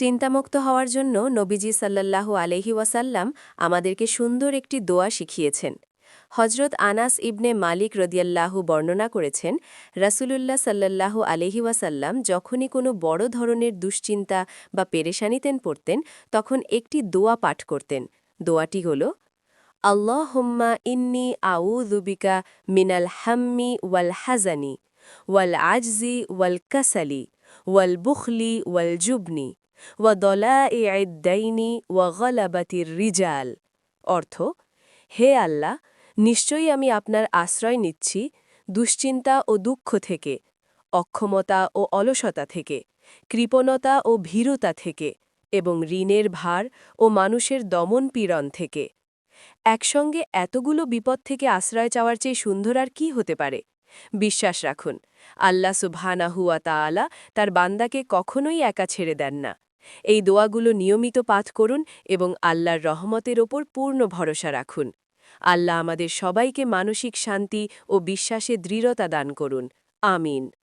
চিন্তামুক্ত হওয়ার জন্য নবীজি সাল্লাল্লাহু আলহি ওয়াসাল্লাম আমাদেরকে সুন্দর একটি দোয়া শিখিয়েছেন। হজরত আনাস ইবনে মালিক রদিয়াল্লাহু বর্ণনা করেছেন, রাসূলুল্লাহ সাল্লাল্লাহু আলহি ওয়াসাল্লাম যখনই কোনো বড় ধরনের দুশ্চিন্তা বা পেরেশানিতেন পড়তেন, তখন একটি দোয়া পাঠ করতেন। দোয়াটি হল, আল্লাহুম্মা ইন্নি আউযুবিকা মিনাল হাম্মি ওয়াল হাজানি ওয়াল আজজি ওয়াল কাসালি, ওয়াল বুখলি ওয়াল জুবনি। ওয়া দলাইদাইনি ওয়া গলাবাতির রিজাল অর্থ, হে আল্লাহ, নিশ্চয়ই আমি আপনার আশ্রয় নিচ্ছি দুশ্চিন্তা ও দুঃখ থেকে, অক্ষমতা ও অলসতা থেকে, কৃপণতা ও ভীরুতা থেকে এবং ঋণের ভার ও মানুষের দমন পীড়ন থেকে। একসঙ্গে এতগুলো বিপদ থেকে আশ্রয় চাওয়ার চেয়ে সুন্দর আর কি হতে পারে? বিশ্বাস রাখুন, আল্লাহ সুবহানাহুয়া তাআলা তার বান্দাকে কখনোই একা ছেড়ে দেন না। এই দোয়াগুলো নিয়মিত পাঠ করুন এবং আল্লাহর রহমতের ওপর পূর্ণ ভরসা রাখুন। আল্লাহ আমাদের সবাইকে মানসিক শান্তি ও বিশ্বাসে দৃঢ়তা দান করুন। আমিন।